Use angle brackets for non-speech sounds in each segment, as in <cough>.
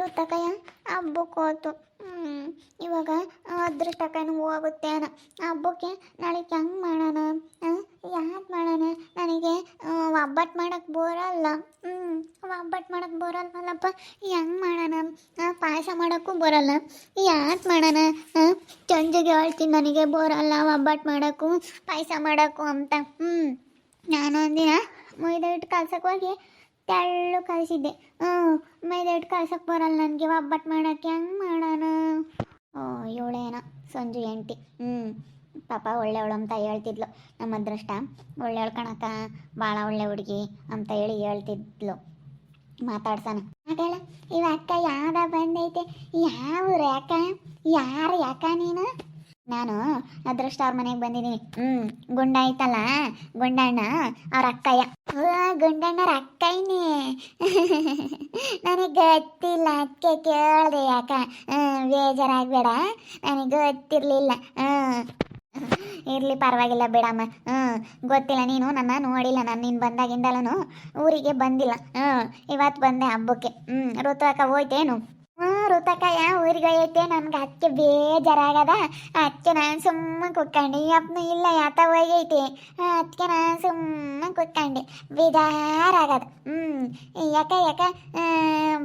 ಋತಕಯ್ಯ ಹಬ್ಬಕ್ಕೆ ಹೋತು ಹ್ಞೂ ಇವಾಗ ಅದೃಷ್ಟಕ್ಕನು ಹೋಗುತ್ತೆ ಅನ್ನ ಹಬ್ಬಕ್ಕೆ ನಾಳೆ ಹೆಂಗೆ ಮಾಡೋಣ? ಯಾಕೆ ಮಾಡೋಣ? ನನಗೆ ಒಬ್ಬಟ್ಟು ಮಾಡೋಕ್ಕೆ ಬರಲ್ಲ. ಹ್ಞೂ ಒಬ್ಬಟ್ಟು ಮಾಡೋಕ್ಕೆ ಬರಲ್ವಲ್ಲಪ್ಪ ಹೆಂಗೆ ಮಾಡೋಣ? ಪಾಯಸ ಮಾಡೋಕ್ಕೂ ಬರಲ್ಲ. ಯಾಕೆ ಮಾಡೋಣ? ಚಂಜಿಗೆ ಹೇಳ್ತೀನಿ ನನಗೆ ಬರಲ್ಲ ಒಬ್ಬಟ್ಟು ಮಾಡೋಕ್ಕೂ, ಪಾಯಸ ಮಾಡೋಕ್ಕೂ ಅಂತ. ಹ್ಞೂ ನಾನು ಒಂದಿನ ಮೈದಾ ಹಿಟ್ಟು ಕಲ್ಸಕ್ಕೆ ಹೋಗಿ ತೆಳ್ಳು ಕಲಿಸಿದ್ದೆ ಹ್ಞೂ ಮೈದಾ ಕಳ್ಸೋಕೆ ಬರಲ್ಲ ನನಗೆ ಒಬ್ಬಟ್ಟು ಮಾಡೋಕ್ಕೆ ಹೆಂಗೆ ಮಾಡೋಣ? ಓ ಇವಳೇನ ಸಂಜು ಎಂಟಿ ಹ್ಞೂ, ಪಾಪ ಒಳ್ಳೆಯವಳು ಅಂತ ಹೇಳ್ತಿದ್ಲು. ನಮ್ಮ ಅದೃಷ್ಟ. ಒಳ್ಳೆಯವಳು ಕಣಕ್ಕ, ಭಾಳ ಒಳ್ಳೆ ಹುಡುಗಿ ಅಂತ ಹೇಳಿ ಹೇಳ್ತಿದ್ಲು. ಮಾತಾಡ್ಸೋಣ. ಅದೆಲ್ಲ ಇವ ಅಕ್ಕ ಯಾವ್ದ ಬಂದೈತೆ? ಯಾವ ಯಾಕ? ಯಾರು ಯಾಕ ನೀನು? ನಾನು ಅದೃಷ್ಟ ಅವ್ರ ಮನೆಗೆ ಬಂದಿದ್ದೀನಿ ಹ್ಞೂ ಗುಂಡ ಐತಲ್ಲ, ಗುಂಡಣ್ಣ ಅವ್ರ ಅಕ್ಕಯ್ಯ. ಗುಂಡಣ್ಣರ ಅಕ್ಕಯ್ಯನೇ. ನನಗೆ ಗೊತ್ತಿಲ್ಲ ಅದಕ್ಕೆ ಕೇಳಿದೆ ಯಾಕ? ಬೇಜಾರಾಗಬೇಡ. ನನಗೆ ಗೊತ್ತಿರಲಿಲ್ಲ. ಹ್ಞೂ ಇರಲಿ ಪರವಾಗಿಲ್ಲ ಬಿಡಮ್ಮ. ಹ್ಞೂ ಗೊತ್ತಿಲ್ಲ, ನೀನು ನನ್ನ ನೋಡಿಲ್ಲ, ನಾನು ನೀನು ಬಂದಾಗಿಂದಲೂ ಊರಿಗೆ ಬಂದಿಲ್ಲ. ಹ್ಞೂ ಇವತ್ತು ಬಂದೆ ಹಬ್ಬಕ್ಕೆ. ಹ್ಞೂ ಋತುವಕ್ಕ ಹೋಯ್ತೇನು? ಹ್ಞೂ ಯಾ ಊರಿಗೆ ಹೋಯ್ತೆ ನನ್ಗೆ ಅದಕ್ಕೆ ಬೇಜಾರಾಗದ. ಅದಕ್ಕೆ ನಾನು ಸುಮ್ಮನೆ ಕುತ್ಕೊಂಡೆ ಈ ಅಪ್ಪನು ಇಲ್ಲ, ಯಾತ ಹೋಗೈತಿ ಅದಕ್ಕೆ ನಾನು ಸುಮ್ಮನೆ ಕುತ್ಕೊಂಡೆ ಬೇಜಾರಾಗದ. ಹ್ಞೂ ಯಾಕ ಯಾಕ?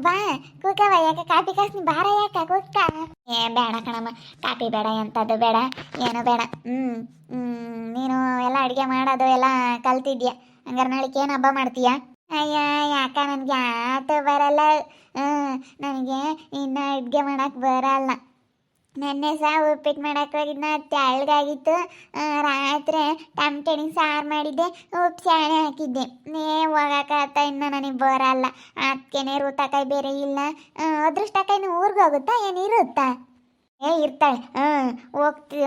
ಬಾ ಕುಕ್ಕವ ಯಾಕ? ಕಾಪಿ ಕಾಸ್ನಿ, ಬಾರ ಯಾಕ, ಕುಕ್ಕ? ಏ, ಬೇಡ ಕಣಮ್ಮ, ಕಾಪಿ ಬೇಡ ಎಂಥದ್ದು ಬೇಡ, ಏನು ಬೇಡ. ಹ್ಞೂ ನೀನು ಎಲ್ಲ ಅಡುಗೆ ಮಾಡೋದು ಎಲ್ಲ ಕಲ್ತಿದ್ಯಾ? ಹಂಗಾರೆ ನಾಳೆಗೆ ಏನು ಹಬ್ಬ ಮಾಡ್ತೀಯಾ? ಅಯ್ಯ, ಯಾಕ ನನಗೆ ಆಟ ಬರಲ್ಲ? ನನಗೆ ಇನ್ನು ಅಡುಗೆ ಮಾಡಕ್ಕೆ ಬರಲ್ಲ. ನೆನ್ನೆ ಸಹ ಉಪ್ಪಿಟ್ಟು ಮಾಡಕ್ಕೆ ಹೋಗಿದ್ನ ತೆಳ್ಳಗಾಗಿತ್ತು ರಾತ್ರಿ ಟಮಟಣಿ ಸಾರು ಮಾಡಿದ್ದೆ ಉಪ್ಪು ಶಾಣೆ ಹಾಕಿದ್ದೆ. ನೇ ಹೋಗಕ್ಕಾತ ಇನ್ನು ನನಗೆ ಬರಲ್ಲ. ಅದಕ್ಕೇನೆ ಋತಕಾಯಿ ಬೇರೆ ಇಲ್ಲ. ಅದೃಷ್ಟಕಾಯಿನ ಊರಿಗೆ ಹೋಗುತ್ತಾ? ಏನು ಇರುತ್ತಾ? ಏ, ಇರ್ತಾಳೆ. ಹಾಂ ಹೋಗ್ತಿ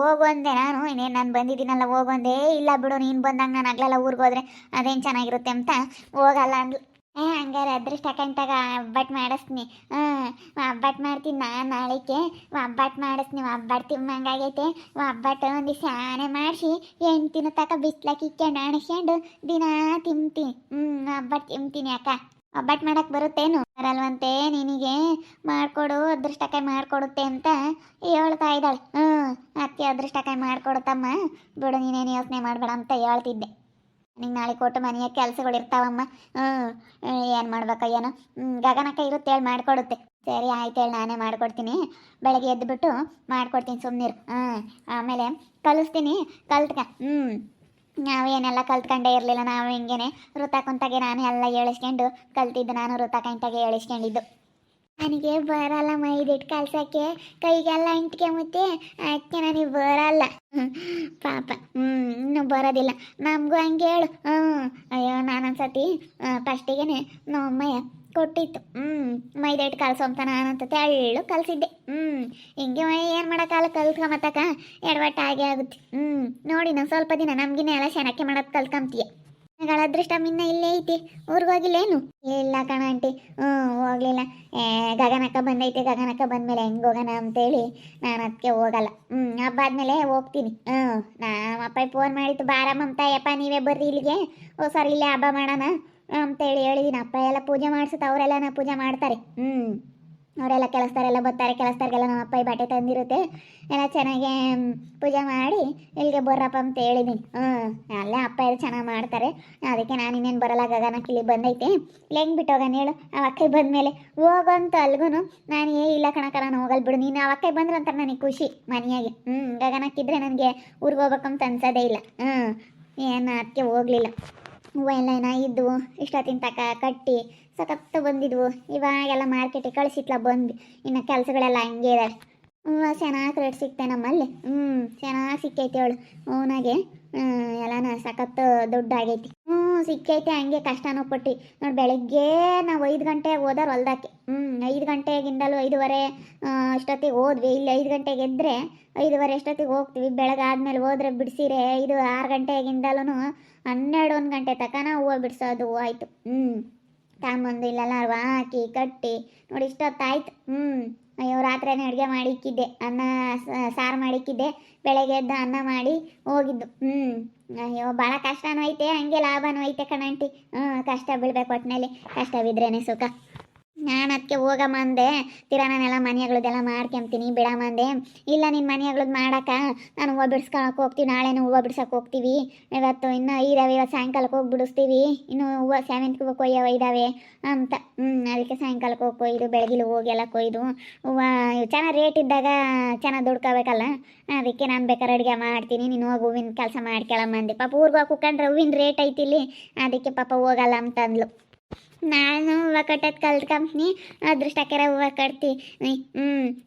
ಹೋಗೊಂದೆ ನಾನು. ಇನ್ನೇನು ನಾನು ಬಂದಿದ್ದೀನಲ್ಲ ಹೋಗೊಂದೆ ಇಲ್ಲ ಬಿಡು, ನೀನು ಬಂದಾಗ ನಾನು ಆಗ್ಲೆಲ್ಲ ಊರಿಗೆ ಹೋದ್ರೆ ಅದೇನು ಚೆನ್ನಾಗಿರುತ್ತೆ ಅಂತ ಹೋಗಲ್ಲ ಅಂದ್ಲು. ಏ, ಹಂಗಾರೆ ಅದೃಷ್ಟ ಕಂಟಾಗ ಒಬ್ಬಟ್ಟು ಮಾಡಿಸ್ತೀನಿ. ಹಾಂ ಒಬ್ಬಟ್ಟು ಮಾಡ್ತೀನಿ ನಾನು ನಾಳೆಗೆ ಒಬ್ಬಟ್ಟು ಮಾಡಿಸ್ತೀನಿ ಒಬ್ಬಟ್ಟು ತಿಮ್ಮಂಗಾಗೈತೆ ಒಬ್ಬಟ್ಟು ಒಂದು ಸ್ಯಾನೆ ಮಾಡಿಸಿ ಎಂಟಿನ ತಕ ಬಿಸ್ಲಕ್ಕೆ ಇಕ್ಕೊಂಡು ಅಣಿಸ್ಕೊಂಡು ದಿನ ತಿಂತೀನಿ. ಹ್ಞೂ ಒಬ್ಬಟ್ಟು ತಿಂತೀನಿ ಅಕ್ಕ. ಒಬ್ಬಟ್ಟು ಮಾಡಕ್ಕೆ ಬರುತ್ತೇನು? ಬರಲ್ವಂತೆ ನಿನಗೆ? ಮಾಡ್ಕೊಡು ಅದೃಷ್ಟಕಾಯಿ ಮಾಡ್ಕೊಡುತ್ತೆ ಅಂತ ಹೇಳ್ತಾ ಇದ್ದಾಳೆ. ಹ್ಞೂ ಅತ್ತೆ ಅದೃಷ್ಟಕಾಯಿ ಮಾಡಿಕೊಡುತ್ತಮ್ಮ. ಬಿಡು, ನೀನೇನು ಯೋಚನೆ ಮಾಡಬೇಡ ಅಂತ ಹೇಳ್ತಿದ್ದೆ. ನಿಂಗೆ ನಾಳೆ ಕೊಟ್ಟು ಮನೆಯ ಕೆಲಸಗಳು ಇರ್ತಾವಮ್ಮ. ಹ್ಞೂ ಏನು ಮಾಡ್ಬೇಕ ಏನೋ. ಗಗನಕ್ಕ ಇರುತ್ತೆ ಹೇಳಿ, ಮಾಡ್ಕೊಡುತ್ತೆ. ಸರಿ, ಆಯ್ತು ಹೇಳಿ, ನಾನೇ ಮಾಡ್ಕೊಡ್ತೀನಿ. ಬೆಳಗ್ಗೆ ಎದ್ದುಬಿಟ್ಟು ಮಾಡ್ಕೊಡ್ತೀನಿ ಸುಮ್ಮನಿರು ಹ್ಞೂ ಆಮೇಲೆ ಕಲಿಸ್ತೀನಿ, ಕಲ್ತ್ಕ. ಹ್ಞೂ ನಾವೇನೆಲ್ಲ ಕಲ್ತ್ಕೊಂಡೇ ಇರಲಿಲ್ಲ, ನಾವು ಹಿಂಗೇನೆ ಕುಂತಾಗೆ ನಾನು ಎಲ್ಲ ಹೇಳಿಸ್ಕೊಂಡು, ಕಲ್ತಿದ್ದು ನಾನು ಋತಕಂತಾಗೆ ಹೇಳಿಸ್ಕೊಂಡಿದ್ದು. ನನಗೆ ಬರಲ್ಲ ಮೈದಿಟ್ಟು ಕಲ್ಸಕ್ಕೆ, ಕೈಗೆಲ್ಲ ಅಂಟಿಕೆ ಮತ್ತೆ ಅದಕ್ಕೆ ನನಗೆ ಬರಲ್ಲ. ಪಾಪ ಹ್ಞೂ ಇನ್ನೂ ಬರೋದಿಲ್ಲ. ನಮಗೂ ಹಂಗೆ ಹೇಳು. ಹ್ಞೂ ಅಯ್ಯೋ, ನಾನೊಂದ್ಸತಿ ಫಸ್ಟಿಗೆ ನಮ್ಮಯ್ಯ ಕೊಟ್ಟಿತ್ತು. ಹ್ಞೂ ಮೈದಾ ಹಿಟ್ಟು ಕಲ್ಸೋ ಅಂತ ನಾನಂತ ತೆಳ್ಳು ಕಲಿಸಿದ್ದೆ. ಹ್ಞೂ ಹಿಂಗೆ ಏನು ಮಾಡೋಕ್ಕಲ್ಲ ಕಲ್ತ್ಕೊಂಬತ್ತಕ ಎಡವಟ್ಟು ಹಾಗೆ ಆಗುತ್ತೆ. ಹ್ಞೂ ನೋಡಿ ನಾನು ಸ್ವಲ್ಪ ದಿನ ನಮ್ಗಿನ್ನ ಎಲ್ಲ ಶನಕ್ಕೆ ಮಾಡೋದು ಕಲ್ತ್ಕೊಂತೀಯ. ಗಳ ಅದೃಷ್ಟ ಮಿನ್ನ ಇಲ್ಲೇ ಐತಿ. ಊರಿಗೆ ಹೋಗಿಲ್ಲೇನು ಇಲ್ಲ ಕಣ ಆಂಟಿ. ಹ್ಞೂ ಹೋಗ್ಲಿಲ್ಲ. ಏ ಗಗನಕ್ಕ ಬಂದೈತೆ ಗಗನಕ್ಕ ಬಂದಮೇಲೆ ಹೆಂಗೆ ಹೋಗೋಣ ಅಂತೇಳಿ ನಾನು ಅದಕ್ಕೆ ಹೋಗಲ್ಲ. ಹ್ಞೂ ಹಬ್ಬ ಆದಮೇಲೆ ಹೋಗ್ತೀನಿ. ಹ್ಞೂ ನಮ್ಮ ಅಪ್ಪ ಫೋನ್ ಮಾಡಿತ್ತು ಬಾರಮ್ಮ ತಾಯಪ್ಪ ನೀವೇ ಬರ್ರಿ ಇಲ್ಲಿಗೆ. ಓ ಸರ್ ಇಲ್ಲೇ ಹಬ್ಬ ಮಾಡೋಣ. ಅಂತೇಳಿ ಹೇಳಿದ್ದೀನಿ ಅಪ್ಪ ಎಲ್ಲ ಪೂಜೆ ಮಾಡಿಸುತ್ತೆ, ಅವರೆಲ್ಲ ಪೂಜೆ ಮಾಡ್ತಾರೆ. ಹ್ಞೂ ಅವರೆಲ್ಲ ಕೆಲಸದವರೆಲ್ಲ ಬರ್ತಾರೆ, ಕೆಲಸದವ್ರಿಗೆಲ್ಲ ನಮ್ಮ ಅಪ್ಪ ಈ ಬಟ್ಟೆ ತಂದಿರುತ್ತೆ. ಎಲ್ಲ ಚೆನ್ನಾಗಿ ಪೂಜೆ ಮಾಡಿ ಇಲ್ಲಿಗೆ ಬರ್ರಪ್ಪ ಅಂತ ಹೇಳಿದ್ದೀನಿ ಹ್ಞೂ ಅಲ್ಲೇ, ಅಪ್ಪ ಎಲ್ಲ ಚೆನ್ನಾಗಿ ಮಾಡ್ತಾರೆ. ಅದಕ್ಕೆ ನಾನು ಇನ್ನೇನು ಬರಲ್ಲ ಗಗನ ಇಲ್ಲಿ ಬಂದೈತೆ. ಇಲ್ಲಿ ಹೆಂಗೆ ಬಿಟ್ಟು ಹೋಗೋಣ ಹೇಳು? ಆ ಅಕ್ಕ ಬಂದ ಮೇಲೆ ಹೋಗಂತ ಅಲ್ಗೂ ನಾನು ಏ, ಇಲ್ಲ ಕಣಕ ನಾನು ಹೋಗಲ್ ಬಿಡು. ನೀನು ಆ ಅಕ್ಕೈ ಬಂದ್ರೆ ಅಂತ ನನಗೆ ಖುಷಿ ಮನೆಯಾಗೆ. ಹ್ಞೂ ಗಗನಕ್ಕಿದ್ರೆ ನನಗೆ ಊರಿಗೆ ಹೋಗ್ಬೇಕಂತ ಅನ್ಸೋದೇ ಇಲ್ಲ. ಹ್ಞೂ ಏನು ಅದಕ್ಕೆ ಹೋಗಲಿಲ್ಲ. ಹೂವು ಎಲ್ಲ ಇದ್ವು ಇಷ್ಟೊತ್ತಿನ ತಕ ಕಟ್ಟಿ ಸಖತ್ತು ಬಂದಿದ್ವು. ಇವಾಗೆಲ್ಲ ಮಾರ್ಕೆಟಿಗೆ ಕಳಿಸಿತ್ಲ ಬಂದು, ಇನ್ನು ಕೆಲಸಗಳೆಲ್ಲ ಹಂಗೆ ಇದೆ ಹ್ಞೂ ಚೆನ್ನಾಗಿ ರೇಟ್ ಸಿಕ್ತೆ ನಮ್ಮಲ್ಲಿ. ಹ್ಞೂ ಚೆನ್ನಾಗಿ ಸಿಕ್ಕೈತಿ ಅವಳು ಅವನಾಗೆ ಎಲ್ಲನ ಸಖತ್ತು ದುಡ್ಡು ಆಗೈತಿ ಸಿಕ್ಕೈತೆ, ಹಂಗೆ ಕಷ್ಟನೂ ಪಟ್ಟು. ನೋಡಿ ಬೆಳಗ್ಗೆ ನಾವು ಐದು ಗಂಟೆಗೆ ಹೋದಾರ ಹೊಲ್ದಾಕೆ. ಹ್ಞೂ ಐದು ಗಂಟೆಗಿಂದಲೂ ಐದುವರೆ ಅಷ್ಟೊತ್ತಿಗೆ ಹೋದ್ವಿ. ಇಲ್ಲಿ ಐದು ಗಂಟೆಗೆ ಎದ್ದರೆ ಐದುವರೆ ಅಷ್ಟೊತ್ತಿಗೆ ಹೋಗ್ತೀವಿ. ಬೆಳಗ್ಗೆ ಆದಮೇಲೆ ಹೋದ್ರೆ ಬಿಡಿಸಿರೆ ಐದು, ಆರು ಗಂಟೆಗಿಂದಲೂ ಹನ್ನೆರಡು ಒಂದು ಗಂಟೆ ತಕನ ಹೂವು ಬಿಡಿಸೋದು ಆಯಿತು. ಹ್ಞೂ ತಾಂಬಂದು ಇಲ್ಲೆಲ್ಲ ಹಾಕಿ ಕಟ್ಟಿ. ನೋಡಿ ಇಷ್ಟೊತ್ತಾಯ್ತು. ಹ್ಞೂ ಅಯ್ಯೋ ರಾತ್ರಿನೇ ಅಡುಗೆ ಮಾಡಿಕ್ಕಿದ್ದೆ. ಅನ್ನ ಸಾರು ಮಾಡಿಕ್ಕಿದ್ದೆ. ಬೆಳಗ್ಗೆ ಎದ್ದು ಅನ್ನ ಮಾಡಿ ಹೋಗಿದ್ದು. ಹ್ಞೂ ಅಯ್ಯೋ ಭಾಳ ಕಷ್ಟನೂ ಐತೆ, ಹಂಗೆ ಲಾಭನೂ ಐತೆ ಕಣಂಟಿ ಹ್ಞೂ ಕಷ್ಟ ಬೀಳ್ಬೇಕು ಒಟ್ಟಿನಲ್ಲಿ ಕಷ್ಟ ಬಿದ್ರೇನೆ ಸುಖ. ನಾನು ಅದಕ್ಕೆ ಹೋಗಮ್ಮ ಅಂದೆ. ತೀರಾ, ನಾನೆಲ್ಲ ಮನೆಗಳದೆಲ್ಲ ಮಾಡ್ಕೊಂತೀನಿ ಬಿಡಮ್ಮ ಅಂದೆ. ಇಲ್ಲ ನಿನ್ನ ಮನೆಗಳದ್ದು ಮಾಡಕ್ಕ. ನಾನು ಹೂವು ಬಿಡ್ಸ್ಕೊಳಕ್ಕೆ ಹೋಗ್ತೀವಿ. ನಾಳೆನೂ ಹೂವು ಬಿಡ್ಸಕ್ಕೆ ಹೋಗ್ತೀವಿ. ಇವತ್ತು ಇನ್ನು ಇದಾವೆ ಇವತ್ತು ಸಾಯಂಕಾಲಕ್ಕೆ ಹೋಗಿ ಬಿಡಿಸ್ತೀವಿ. ಇನ್ನು ಹೂವು ಸೆವೆಂತ್ಗೆ ಕೊಯ್ಯವ ಇದ್ದಾವೆ ಅಂತ. ಹ್ಞೂ ಅದಕ್ಕೆ ಸಾಯಂಕಾಲಕ್ಕೆ ಹೋಗಿ ಕೊಯ್ದು, ಬೆಳಗಿಲು ಹೋಗಿ ಎಲ್ಲ ಕೊಯ್ದು. ಹೂವು ಚೆನ್ನಾಗಿ ರೇಟ್ ಇದ್ದಾಗ ಚೆನ್ನಾಗಿ ದುಡ್ಕೋಬೇಕಲ್ಲ. ಅದಕ್ಕೆ ನಾನು ಬೇಕಾದ್ರೆ ಅಡುಗೆ ಮಾಡ್ತೀನಿ. ನೀನು ಹೋಗಿ ಹೂವಿನ ಕೆಲಸ ಮಾಡ್ಕೊಳಮ್ಮ ಅಂದೆ. ಪಾಪ ಊರಿಗೆ ಹೋಗಿ ಕುಕ್ಕಂಡ್ರೆ ಹೂವಿನ ರೇಟ್ ಐತಿ ಇಲ್ಲಿ. ಅದಕ್ಕೆ ಪಾಪ ಹೋಗಲ್ಲ ಅಂತ ಅಂದ್ಲು ನಾನು ಹೂವು ಕಟ್ಟೋದು ಅದೃಷ್ಟ ಅದೃಷ್ಟಕ್ಕೆರ ಹೂವು ಕಟ್ತೀನಿ ಹ್ಞೂ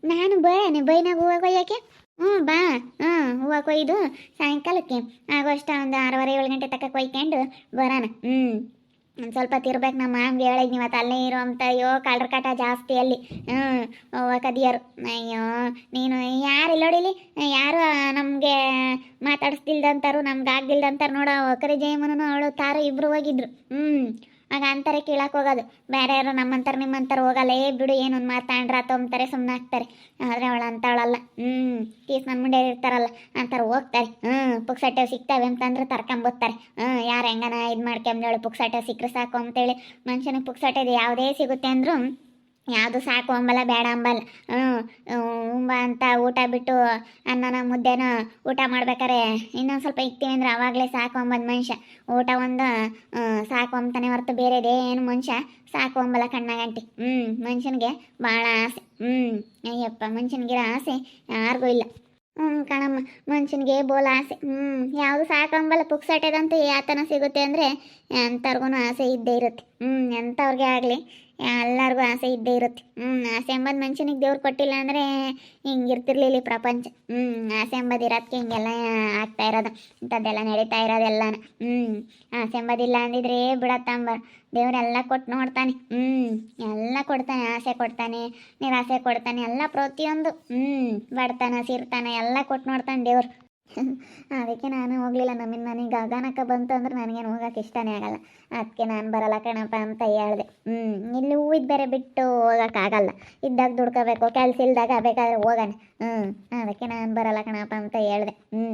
ನಾನು ಬರೇನೆ ಬೈನಾಗ ಹೂವು ಕೊಯ್ಯೋಕ್ಕೆ ಹ್ಞೂ ಬಾ ಹ್ಞೂ ಹೂವು ಕೊಯ್ದು ಸಾಯಂಕಾಲಕ್ಕೆ ಆಗೋಷ್ಟ ಒಂದು ಆರೂವರೆ, ಏಳು ಗಂಟೆ ತಕ್ಕ ಕೊಯ್ಕೊಂಡು ಬರೋಣ ಹ್ಞೂ ಒಂದು ಸ್ವಲ್ಪ ತಿರ್ಬೇಕು ನಮ್ಮ ಮಾಮ್ಗೆ ಹೇಳಿದ್ ನೀವು ಅಲ್ಲೇ ಇರು ಅಂತ, ಅಯ್ಯೋ ಕಳ್ರ ಕಾಟ ಜಾಸ್ತಿ ಅಲ್ಲಿ. ಹ್ಞೂ ಕದಿಯರು. ಅಯ್ಯೋ, ನೀನು ಯಾರು ಇಲ್ಲಿ ನೋಡಿಲಿ? ಯಾರು ನಮಗೆ ಮಾತಾಡಿಸ್ದಿಲ್ದಂತಾರು, ನಮ್ಗೆ ಆಗ್ದಿಲ್ದಂತಾರು ನೋಡೋ ಕರಿ ಜಯಮನೂ ಅವಳು ತಾರು ಇಬ್ಬರು ಹೋಗಿದ್ರು. ಹ್ಞೂ ಆಗ ಅಂತಾರೆ ಕೀಳಕ್ಕೆ ಹೋಗೋದು. ಬೇರೆ ಯಾರು ನಮ್ಮಂತಾರೆ ನಿಮ್ಮಂತಾರೆ ಹೋಗಲ್ಲ ಏ ಬಿಡು, ಏನೊಂದು ಮಾತಾಡ್ರ, ತೊಂಬ್ತಾರೆ ಸುಮ್ಮನೆ ಹಾಕ್ತಾರೆ ಆದರೆ ಅವಳು ಅಂತಾಳಲ್ಲ. ಹ್ಞೂ ಕೀಸ್ ನನ್ನ ಮುಂಡೆ ಇರ್ತಾರಲ್ಲ ಅಂತಾರೆ ಹೋಗ್ತಾರೆ. ಹ್ಞೂ ಪುಕ್ಸಟ್ಟೆ ಸಿಗ್ತಾವೆ ಅಂತಂದ್ರೆ ತರ್ಕೊಂಬೋತಾರೆ ಹ್ಞೂ ಯಾರು ಹೆಂಗನ ಇದು ಮಾಡ್ಕೊಂಬಳು ಪುಕ್ಸಟ್ಟೆ ಸಿಕ್ಕರೆ ಸಾಕು ಅಂತೇಳಿ ಮನುಷ್ಯನಿಗೆ ಪುಕ್ಸಟ್ಟೆದು ಯಾವುದೇ ಸಿಗುತ್ತೆ ಅಂದರೂ ಯಾವುದು ಸಾಕು ಅಂಬಲ್ಲ ಬೇಡ ಅಂಬಲ್ಲ ಉಂಬ ಅಂತ ಊಟ ಬಿಟ್ಟು ಅನ್ನನ ಮುದ್ದೆನ ಊಟ ಮಾಡ್ಬೇಕಾರೆ ಇನ್ನೊಂದು ಸ್ವಲ್ಪ ಇಕ್ತೀವಿ ಅಂದ್ರೆ ಅವಾಗಲೇ ಸಾಕು ಅಂಬದ್ ಮನುಷ್ಯ. ಊಟ ಒಂದು ಸಾಕು ಅಂತಾನೆ ಹೊರತು ಬೇರೆದೇನು ಮನುಷ್ಯ ಸಾಕು ಅಂಬಲ್ಲ ಕಣ್ಣಾಗಂಟಿ. ಹ್ಞೂ ಮನುಷ್ಯನಿಗೆ ಭಾಳ ಆಸೆ. ಹ್ಞೂ ಅಯ್ಯಪ್ಪ, ಮನುಷ್ಯನಿಗಿರೋ ಆಸೆ ಯಾರಿಗೂ ಇಲ್ಲ. ಹ್ಞೂ ಕಣಮ್ಮ, ಮನುಷ್ಯನಿಗೆ ಬೋಲ ಆಸೆ. ಹ್ಞೂ ಯಾವುದು ಸಾಕಂಬಲ್ಲ ಪುಕ್ಸಟ್ಟೆದಂತೂ ಯಾತನ ಸಿಗುತ್ತೆ ಅಂದರೆ ಎಂಥವ್ರಿಗೂ ಆಸೆ ಇದ್ದೇ ಇರುತ್ತೆ. ಹ್ಞೂ ಎಂಥವ್ರಿಗೆ ಆಗಲಿ. ಎಲ್ಲರಿಗೂ ಆಸೆ ಇದ್ದೇ ಇರುತ್ತೆ. ಹ್ಞೂ ಆಸೆ ಎಂಬುದು ಮನುಷ್ಯನಿಗೆ ದೇವ್ರು ಕೊಟ್ಟಿಲ್ಲ ಅಂದರೆ ಹಿಂಗಿರ್ತಿರ್ಲಿಲ್ಲ ಈ ಪ್ರಪಂಚ. ಹ್ಞೂ ಆಸೆ ಎಂಬುದು ಇರೋದಕ್ಕೆ ಹಿಂಗೆಲ್ಲ ಆಗ್ತಾ ಇರೋದು. ಇಂಥದ್ದೆಲ್ಲ ನಡೀತಾ ಇರೋದೆಲ್ಲ ಹ್ಞೂ ಆಸೆ ಎಂಬುದಿಲ್ಲ ಅಂದಿದ್ರೆ ಬಿಡತ್ತಂಬ ದೇವರೆಲ್ಲ ಕೊಟ್ಟು ನೋಡ್ತಾನೆ. ಹ್ಞೂ ಎಲ್ಲ ಕೊಡ್ತಾನೆ, ಆಸೆ ಕೊಡ್ತಾನೆ, ನಿರಾಸೆ ಕೊಡ್ತಾನೆ, ಎಲ್ಲ ಪ್ರತಿಯೊಂದು. ಹ್ಞೂ ಬಡತನ, ಸಿರ್ತಾನೆ ಎಲ್ಲ ಕೊಟ್ಟು ನೋಡ್ತಾನೆ ದೇವ್ರು. <laughs> ಅದಕ್ಕೆ ನಾನು ಹೋಗಲಿಲ್ಲ. ನಮ್ಮಿಂದ ನನಗೆ ಗಗನಕ್ಕೆ ಬಂತು ಅಂದ್ರೆ ನನಗೇನು ಹೋಗಕ್ಕೆ ಇಷ್ಟನೇ ಆಗಲ್ಲ. ಅದಕ್ಕೆ ನಾನು ಬರಲ್ಲ ಕಣಪ್ಪ ಅಂತ ಹೇಳ್ದೆ. ಹ್ಞೂ ಇಲ್ಲಿ ಹೂವಿದ ಬೇರೆ ಬಿಟ್ಟು ಹೋಗೋಕ್ಕಾಗಲ್ಲ ಇದ್ದಾಗ ದುಡ್ಕೋಬೇಕು, ಕೆಲಸ ಇಲ್ದಾಗ ಬೇಕಾದ್ರೆ ಹೋಗೋಣ. ಹ್ಞೂ ಅದಕ್ಕೆ ನಾನು ಬರಲ್ಲ ಕಣಪ್ಪ ಅಂತ ಹೇಳ್ದೆ. ಹ್ಞೂ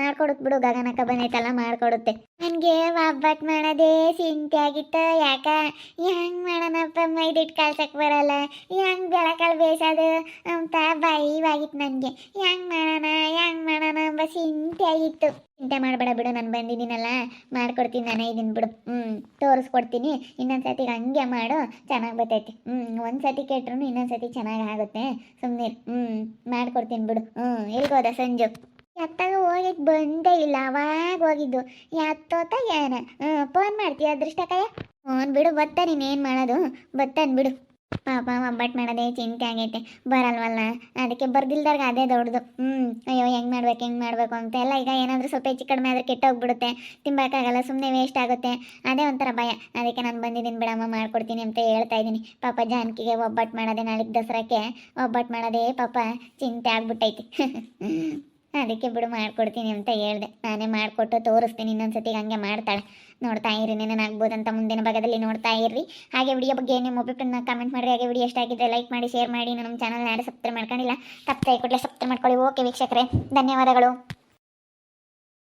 ಮಾಡ್ಕೊಡುತ್ತೆ ಬಿಡು ಗಗನಕ್ಕ ಬಂದೈತಲ್ಲ ಮಾಡ್ಕೊಡುತ್ತೆ. ನನಗೆ ಒಬ್ಬಟ್ಟು ಮಾಡೋದೇ ಚಿಂತೆ ಆಗಿತ್ತು ಯಾಕ? ಹೆಂಗ್ ಮಾಡೋಣಪ್ಪ ಮೈದಿಟ್ಟು ಕಳ್ಸಕ್ಕೆ ಬರಲ್ಲ. ಹೆಂಗ್ ಬೆಳಕಾಳು ಬೇಯಿಸೋದು ಅಂತ ಭಯವಾಗಿತ್ತು ನನಗೆ. ಹೆಂಗ್ ಮಾಡೋಣ ಹೆಂಗ್ ಮಾಡೋಣ ಎಂಬ ಚಿಂತೆ ಆಗಿತ್ತು. ಚಿಂತೆ ಮಾಡಬೇಡ ಬಿಡು, ನಾನು ಬಂದಿದ್ದೀನಲ್ಲ. ಮಾಡ್ಕೊಡ್ತೀನಿ ನಾನು ಐದಿನ ಬಿಡು. ಹ್ಞೂ ತೋರಿಸ್ಕೊಡ್ತೀನಿ. ಇನ್ನೊಂದು ಸತಿ ಹಂಗೆ ಮಾಡು, ಚೆನ್ನಾಗಿ ಬರ್ತೈತಿ. ಹ್ಞೂ ಒಂದು ಸತಿ ಕೆಟ್ರು ಇನ್ನೊಂದು ಸತಿ ಚೆನ್ನಾಗಿ ಆಗುತ್ತೆ. ಸುಮ್ಮನೆ ಹ್ಞೂ ಮಾಡ್ಕೊಡ್ತೀನಿ ಬಿಡು. ಹ್ಞೂ ಎಲ್ಗೋದ ಸಂಜು. ಎತ್ತಾಗ ಹೋಗಿದ್ದು ಬಂದೇ ಇಲ್ಲ, ಅವಾಗ ಹೋಗಿದ್ದು. ಎತ್ತೋತ ಏನ? ಫೋನ್ ಮಾಡ್ತೀಯ ಅದೃಷ್ಟಕಯ್ಯ ಫೋನ್ ಬಿಡು, ಬತ್ತ ನೀನೇನು ಮಾಡೋದು? ಬತ್ತನ್ ಬಿಡು. ಪಾಪ ಒಬ್ಬಟ್ಟು ಮಾಡೋದೇ ಚಿಂತೆ ಆಗೈತೆ. ಬರಲ್ವಲ್ಲ? ಅದಕ್ಕೆ ಬರ್ದಿಲ್ದಾಗ ಅದೇ ದೊಡ್ಡದು. ಹ್ಞೂ ಅಯ್ಯೋ, ಹೆಂಗೆ ಮಾಡ್ಬೇಕು, ಹೆಂಗೆ ಮಾಡಬೇಕು ಅಂತ. ಎಲ್ಲ ಈಗ ಏನಾದರೂ ಸ್ವಲ್ಪ ಹೆಚ್ಚು ಕಡಿಮೆ ಆದರೆ ಕೆಟ್ಟೋಗ್ಬಿಡುತ್ತೆ ತಿಂಬಕ್ಕಾಗಲ್ಲ ಸುಮ್ಮನೆ ವೇಸ್ಟ್ ಆಗುತ್ತೆ. ಅದೇ ಒಂಥರ ಭಯ. ಅದಕ್ಕೆ ನಾನು ಬಂದಿದ್ದೀನಿ ಬಿಡಮ್ಮ, ಮಾಡ್ಕೊಡ್ತೀನಿ ಅಂತ ಹೇಳ್ತಾ ಇದ್ದೀನಿ. ಪಾಪ ಜಾನಕಿಗೆ ಒಬ್ಬಟ್ಟು ಮಾಡೋದೇ ನಾಳೆಗೆ ದಸರಾಕ್ಕೆ. ಒಬ್ಬಟ್ಟು ಮಾಡೋದೇ ಪಾಪ ಚಿಂತೆ ಆಗ್ಬಿಟ್ಟೈತಿ. <laughs> ಅದಕ್ಕೆ ಬಿಡು ಮಾಡ್ಕೊಡ್ತೀನಿ ಅಂತ ಹೇಳಿದೆ. ನಾನೇ ಮಾಡಿಕೊಟ್ಟು ತೋರಿಸ್ತೀನಿ ಇನ್ನೊಂದ್ಸತಿ ಹಂಗೆ ಮಾಡ್ತಾಳೆ. ನೋಡ್ತಾ ಇರಿ ಅಂತ ಮುಂದಿನ ಭಾಗದಲ್ಲಿ ನೋಡ್ತಾ ಇರ್ರಿ. ಹಾಗೆ ವಿಡಿಯೋ ಬಗ್ಗೆ ನಿಮ್ಮ ಒಬ್ಬರನ್ನ ಕಮೆಂಟ್ ಮಾಡಿರಿ. ಹಾಗೆ ವಿಡಿಯೋ ಇಷ್ಟ ಆಗಿದ್ರೆ ಲೈಕ್ ಮಾಡಿ ಶೇರ್ ಮಾಡಿ. ನಮ್ಮ ಚಾನಲ್ ಯಾರು ಸಬ್ಸ್ಕ್ರೈಬ್ ಮಾಡ್ಕೊಂಡಿಲ್ಲ ತಪ್ಪು ಕೊಡಲೇ ಸಬ್ಸ್ಕ್ರೈಬ್ ಮಾಡ್ಕೊಳ್ಳಿ. ಓಕೆ ವೀಕ್ಷಕರೇ, ಧನ್ಯವಾದಗಳು.